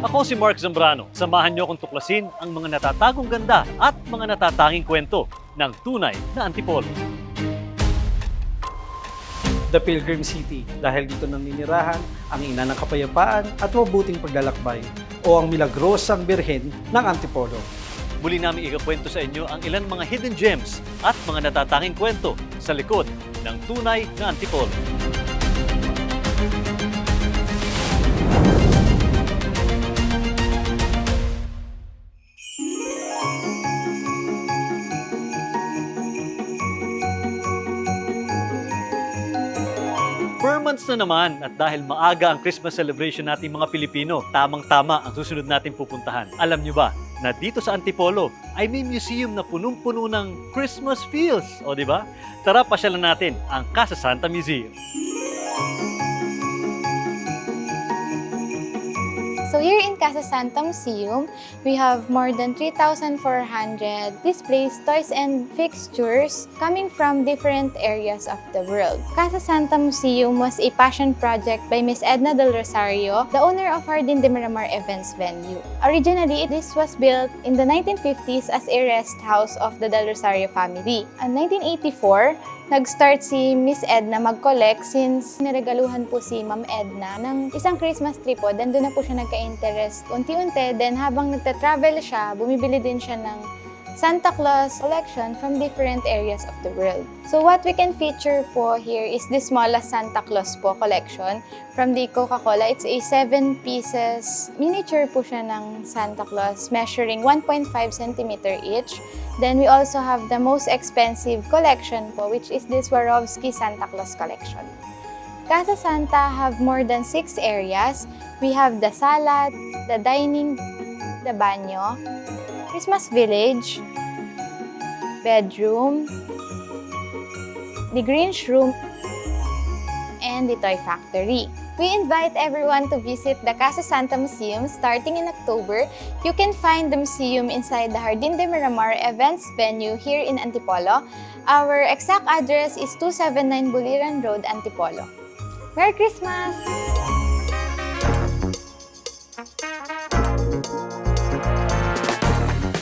Ako si Mark Zambrano. Samahan niyo akong tuklasin ang mga natatagong ganda at mga natatanging kwento ng tunay na Antipolo. The Pilgrim City dahil dito naninirahan ang ina ng kapayapaan at mabuting paglalakbay o ang milagrosang birhen ng Antipolo. Muli namin ikakwento sa inyo ang ilan mga hidden gems at mga natatanging kwento sa likod ng tunay na Antipolo. Na naman at dahil maaga ang Christmas celebration nating mga Pilipino, tamang-tama ang susunod nating pupuntahan. Alam nyo ba na dito sa Antipolo ay may museum na punong-puno ng Christmas feels, o di ba? Tara pasyalan natin ang Casa Santa Museum. So here in Casa Santa Museum, we have more than 3,400 displays, toys, and fixtures coming from different areas of the world. Casa Santa Museum was a passion project by Miss Edna Del Rosario, the owner of Hardin de Miramar events venue. Originally, this was built in the 1950s as a rest house of the Del Rosario family. In 1984, nag-start si Miss Edna mag-collect since niregaluhan po si Ma'am Edna ng isang Christmas tree po. Then doon na po siya nagka-interest unti-unti. Then habang nagta-travel siya, bumibili din siya ng Santa Claus collection from different areas of the world. So what we can feature po here is the smallest Santa Claus po collection from the Coca-Cola. It's a 7 pieces miniature po siya ng Santa Claus measuring 1.5 cm each. Then we also have the most expensive collection po which is the Swarovski Santa Claus collection. Casa Santa have more than six areas. We have the sala, the dining, the banyo, Christmas village, bedroom, the Grinch room, and the toy factory. We invite everyone to visit the Casa Santa Museum starting in October. You can find the museum inside the Jardín de Miramar events venue here in Antipolo. Our exact address is 279 Buliran Road, Antipolo. Merry Christmas!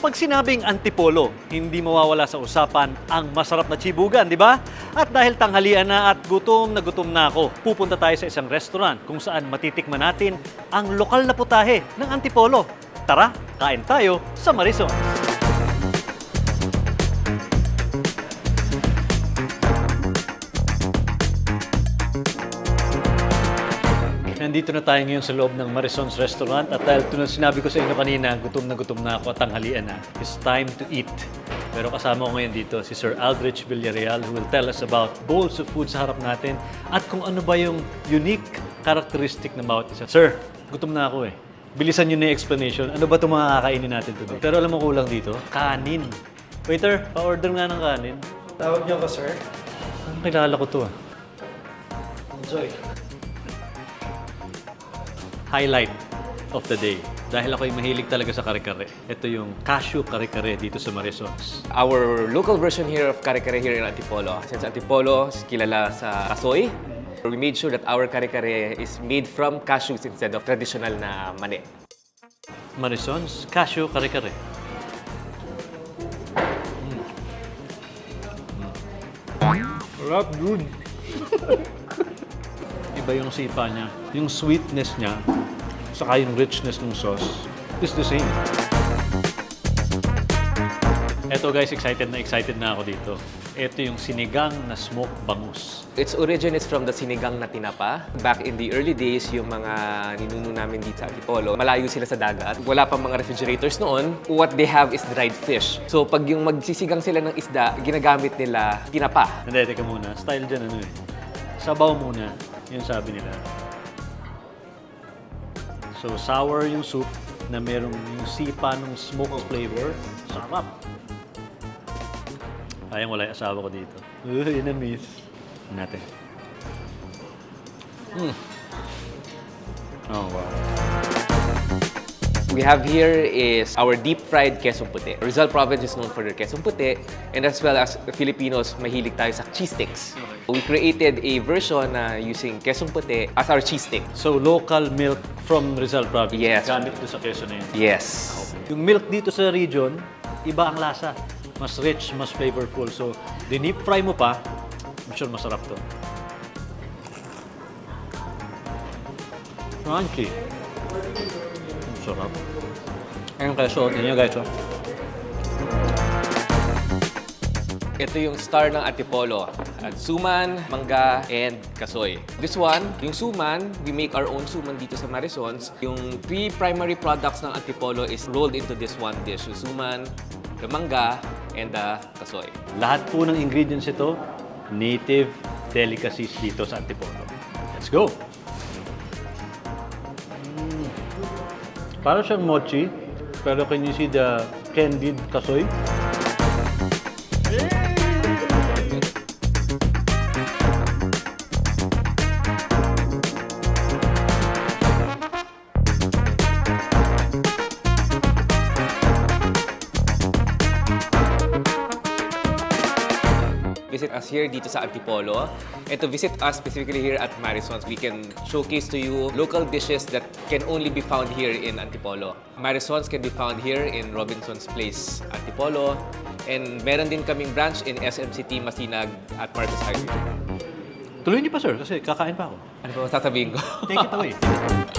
Pag sinabing Antipolo, hindi mawawala sa usapan ang masarap na chibugan, di ba? At dahil tanghalian na at gutom na gutom na ako, pupunta tayo sa isang restaurant kung saan matitikman natin ang lokal na putahe ng Antipolo. Tara, kain tayo sa Marisol. Nandito na tayo ngayon sa loob ng Marison's Restaurant at dahil tulad sinabi ko sa inyo kanina, gutom na gutom na ako at tanghalian na. It's time to eat. Pero kasama ko ngayon dito si Sir Aldrich Villarreal who will tell us about bowls of food sa harap natin at kung ano ba yung unique characteristic ng bawat isa. Sir, gutom na ako eh. Bilisan nyo na yung explanation. Ano ba itong mga kakainin natin today? Pero alam mo kulang dito? Kanin. Waiter, pa-order nga ng kanin. Tawag niyo ko, sir. Ang kilala ko to ah. Enjoy. Highlight of the day. Dahil ako'y mahilig talaga sa kare-kare. Ito yung cashew kare-kare dito sa Marisons. Our local version here of kare-kare here in Antipolo. Since Antipolo is kilala sa kasoy, we made sure that our kare-kare is made from cashews instead of traditional na mani. Marisons, cashew kare-kare. Rock good. Iba yung sipa niya. Yung sweetness niya, saka yung richness ng sauce, is the same. Eto guys, excited na excited na ako dito. Ito yung sinigang na smoked bangus. Its origin is from the sinigang na tinapa. Back in the early days, yung mga ninuno namin dito sa Antipolo, malayo sila sa dagat. Wala pang mga refrigerators noon. What they have is dried fish. So pag yung magsisigang sila ng isda, ginagamit nila tinapa. Hindi, teka muna. Style dyan ano eh. Sabaw muna. Yun sabi nila. So, sour yung soup na merong yung sipa ng smoked flavor. Sarap. Sayang wala yung asawa ko dito. Uh, yun na miss. Natin. Mm. Oh, wow. We have here is our deep fried queso puti. Rizal province is known for their queso puti and as well as Filipinos, mahilig tayo sa cheese sticks. We created a version na using queso puti as our cheese stick. So, local milk from Rizal Province. Yes. Gamit doon sa queso na yun. Yes. Yung milk dito sa region, iba ang lasa. Mas rich, mas flavorful. So, dinip fry mo pa, I'm sure masarap to. Crunchy. Sarap. Ayun queso, tingnan. Oh. Ito yung star ng Antipolo. At suman, mangga, and kasoy. This one, yung suman, we make our own suman dito sa Marisons. Yung three primary products ng Antipolo is rolled into this one dish. Yung suman, the mangga, and the kasoy. Lahat po ng ingredients ito, native delicacies dito sa Antipolo. Let's go! Para siyang mochi, pero can you see the candied kasoy? Us here dito sa Antipolo. And to visit us specifically here at Marisons, we can showcase to you local dishes that can only be found here in Antipolo. Marisons can be found here in Robinson's Place, Antipolo. And meron din kaming branch in SM City, Masinag at Marcos Highway. Tuloy niyo pa sir, kasi kakain pa ako. Ano ba sasabihin ko? Take it away.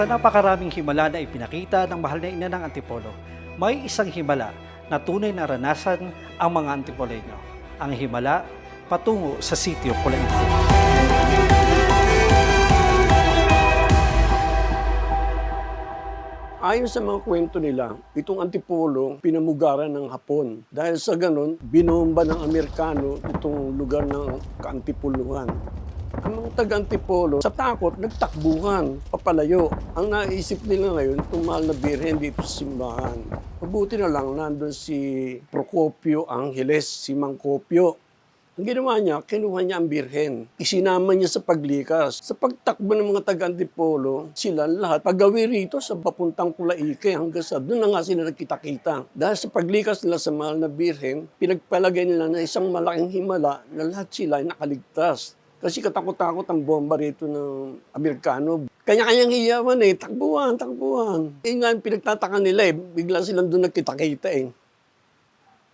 Sa napakaraming himala na ipinakita ng mahal na ina ng Antipolo, may isang himala na tunay na ranasan ang mga Antipoleño. Ang himala patungo sa sitio Pulainte. Ayon sa mga kwento nila, itong antipolo pinamugaran ng Hapon. Dahil sa ganon, binomba ng Amerikano itong lugar ng kaantipuluhan. Ang mga taga-antipolo, sa takot, nagtakbuhan, papalayo. Ang naisip nila ngayon, mahal na birhen dito sa simbahan. Mabuti na lang, nandun si Procopio Angeles, si Mangkopio. Ang ginawa niya, kinuha niya ang birhen. Isinama niya sa paglikas. Sa pagtakbo ng mga taga-antipolo, sila lahat pagawi rito sa papuntang Pulaike hanggang sa doon na nga sila nagkita-kita. Dahil sa paglikas nila sa mahal na birhen, pinagpalagay nila na isang malaking himala na lahat sila ay nakaligtas. Kasi katakot-takot ang bomba rito ng Amerikano. Kanya-kanyang hiyawan eh, takbuhan, takbuhan. Eh nga, pinagtataka nila eh, bigla silang doon nagkita-kita eh.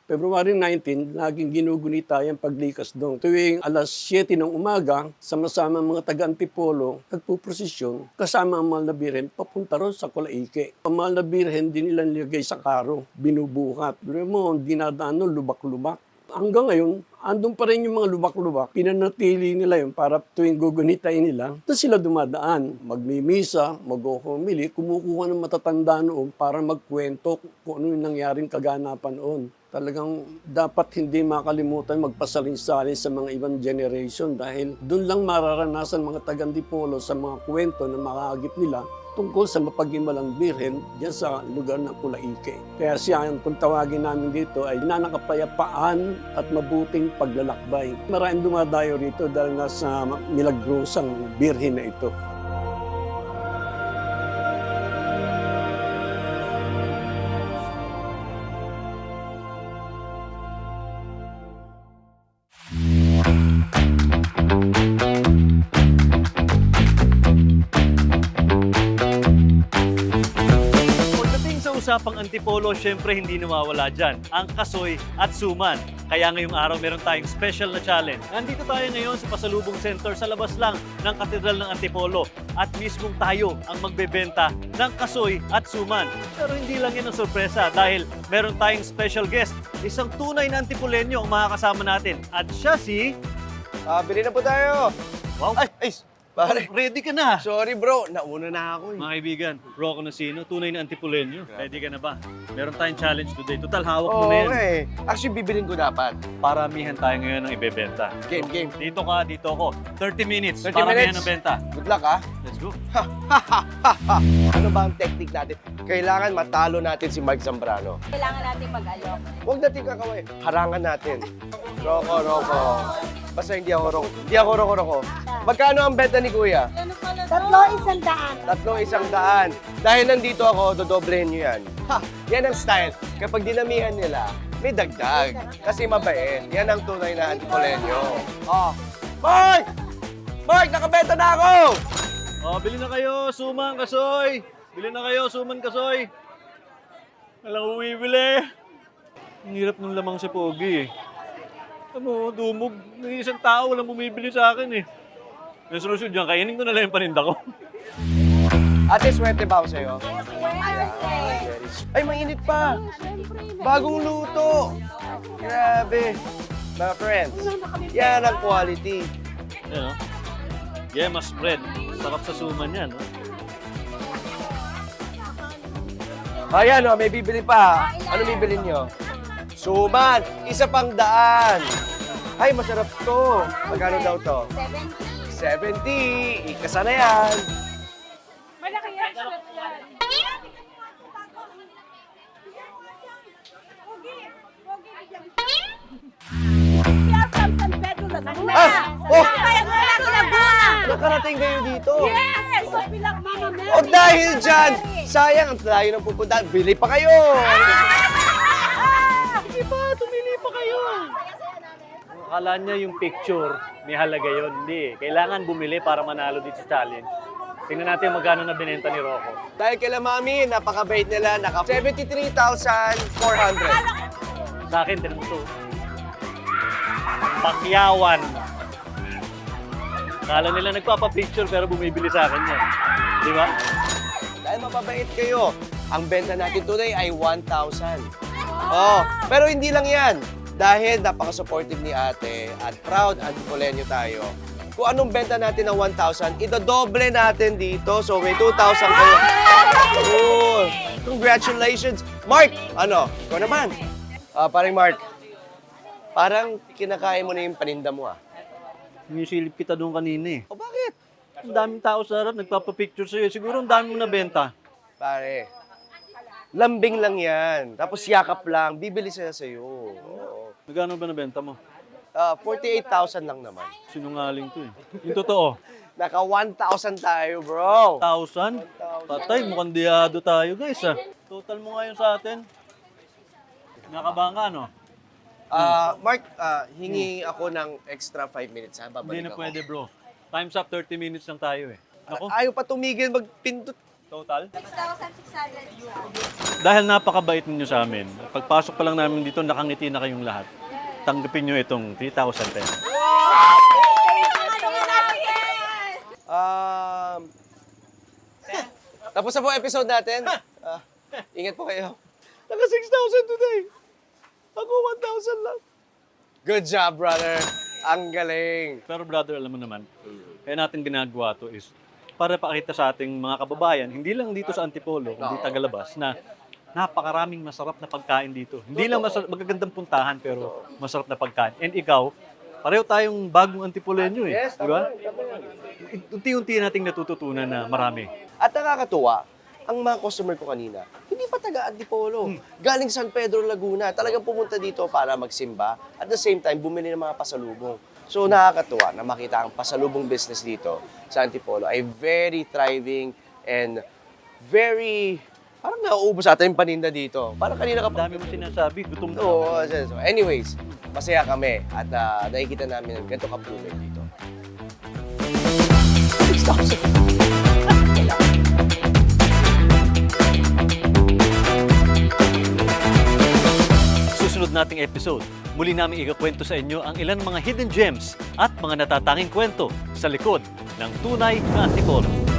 February 19, laging ginugunita yung paglikas doon. Tuwing alas 7 ng umaga, sama-sama mga taga-antipolo, nagpuprosesyon, kasama ang mahal na birhen, papunta ron sa Kulaike. Ang mahal na birhen, din nila nilagay sa karo, binubuhat. Doon mo, dinadaan lubak-lubak. Hanggang ngayon, andun pa rin yung mga lubak-lubak. Pinanatili nila yun para tuwing gugunitain nila, doon sila dumadaan. Magmimisa, mag-humili, kumukuha ng matatanda noon para magkwento kung ano yung nangyaring kaganapan noon. Talagang dapat hindi makalimutan magpasalin-salin sa mga ibang generation dahil doon lang mararanasan mga taga-Antipolo sa mga kwento na makakagip nila tungkol sa mapaghimalang birhen diyan sa lugar ng Kulaike. Kaya siya, kung tawagin namin dito, ay nanakapayapaan at mabuting paglalakbay. Maraming dumadayo rito dahil nasa milagrosang birhen na ito. Usapang antipolo, syempre hindi nawawala dyan ang kasoy at suman. Kaya ngayong araw meron tayong special na challenge. Nandito tayo ngayon sa Pasalubong Center sa labas lang ng Katedral ng Antipolo at mismong tayo ang magbebenta ng kasoy at suman. Pero hindi lang yan ang sorpresa dahil meron tayong special guest, isang tunay na antipolenyo ang makakasama natin. At siya si... Ah, bili na po tayo. Wow, Ay, ay, Pare, Ready ka na! sorry bro, nauna na ako eh. Mga kaibigan, Rocco Nasino, tunay na antipolenyo. Ready ka na ba? Meron tayong challenge today. Total, hawak mo Oo na yan. nga eh. Actually, bibilin ko dapat. Paramihan tayo ngayon ng ibebenta. Game, game. Dito ka, dito ako. 30 minutes. 30 paramihan minutes. ng benta. Good luck ah. Let's go. ano ba ang technique natin? Kailangan matalo natin si Mike Zambrano. Kailangan natin mag-alok. Huwag natin kakaway. Harangan natin. Roko, Roko. Basta hindi ako Roko. Hindi ako Roko, Roko. Magkano ang benta ni Kuya? Tatlo, isang daan. Tatlo isang daan. Dahil nandito ako, dodoblehin nyo yan. Ha! Yan ang style. Kapag dinamihan nila, may dagdag. Kasi mabait. Yan ang tunay na antipolenyo. Oh. Mark! Mark, nakabenta na ako! Oh, bili na kayo, suman, kasoy. Bili na kayo, suman, kasoy. Walang bumibili. Ang hirap ng lamang sa pogi eh. Ano, dumog. May isang tao, walang bumibili sa akin eh. May solusyon dyan, kainin ko na lang yung paninda ko. Ate, swerte ba ako sa'yo? Ay, mainit pa! Bagong luto! Grabe! Mga friends, yan ang quality. Yan, oh. Yema spread. Sarap sa suman yan. Oh. Ayan o, may bibili pa. Ano bibili nyo? Suman! Isa pang daan! Ay, masarap to. Magkano daw to? 70. 70. Ikasa na yan. Pedro Laguna. Ah! Oh! Nakarating kayo dito. Yes! So, bilang Mama Mary. O dahil dyan, sayang ang layo ng pupuntahan. Bili pa kayo! Sige pa, tumili pa kayo. Akala niya yung picture, may halaga yun. Hindi. Kailangan bumili para manalo dito sa challenge. Tingnan natin magkano na binenta ni Rocco. Dahil kila mami, napakabait nila. Naka 73,400. Sa akin, mo to. Pakyawan. Akala nila nagpapapicture pero bumibili sa akin yan. Di ba? Dahil mapabait kayo, ang benta natin today ay 1,000. Oh, pero hindi lang yan. Dahil napaka-supportive ni ate at proud antipolenyo tayo. Kung anong benta natin ng 1,000, idodoble natin dito. So may 2,000 kayo. Cool. Congratulations. Mark, ano? Ikaw naman. Ah, paring Mark, parang kinakain mo na yung paninda mo ah. Sinisilip kita doon kanina eh. O bakit? Ang daming tao sa harap, nagpapapicture sa'yo. Siguro ang dami mo na benta. Pare, lambing lang yan. Tapos yakap lang, bibili sila sa'yo. Oo. Magkano ba nabenta mo? Ah, 48,000 lang naman. Sinungaling to eh. Yung totoo, Naka 1,000 tayo, bro. 1,000? Patay, mukhang diyado tayo guys ah. Total mo ngayon sa atin. Nakabanga no? Ah, Mark, ah, hingi ako ng extra 5 minutes, ha? Babalik Hindi na ako. pwede bro. Time's up, 30 minutes lang tayo eh. Ako, Ayaw pa tumigil magpindot. Total? 6,600. Dahil napakabait ninyo sa amin, pagpasok pa lang namin dito, nakangiti na kayong lahat. Tanggapin nyo itong 3,000 pesos. Um, tapos na po episode natin. Ah, ingat po kayo. Naka 6,000 today. Ako 1,000 lang. Good job, brother. Ang galing. Pero brother, alam mo naman, kaya natin ginagawa to is para pakita sa ating mga kababayan, hindi lang dito sa Antipolo, kundi Tagalabas, na napakaraming masarap na pagkain dito. Hindi lang masarap, magagandang puntahan, pero masarap na pagkain. And ikaw, pareho tayong bagong Antipolenyo eh. Yes, di ba? Unti-unti nating natututunan na marami. At nakakatuwa, ang mga customer ko kanina, hindi pa taga Antipolo. Galing San Pedro, Laguna. Talagang pumunta dito para magsimba. At the same time, bumili ng mga pasalubong. So nakakatuwa na makita ang pasalubong business dito sa Antipolo ay very thriving and very... Parang nauubos ata yung paninda dito. Parang kanina ka pa... dami mo sinasabi, gutom na. Oo, so, anyways, masaya kami at ah, nakikita namin ang ganito ka-proven dito. Susunod nating episode, muli namin ikakwento sa inyo ang ilan mga hidden gems at mga natatanging kwento sa likod ng tunay na Antipolo.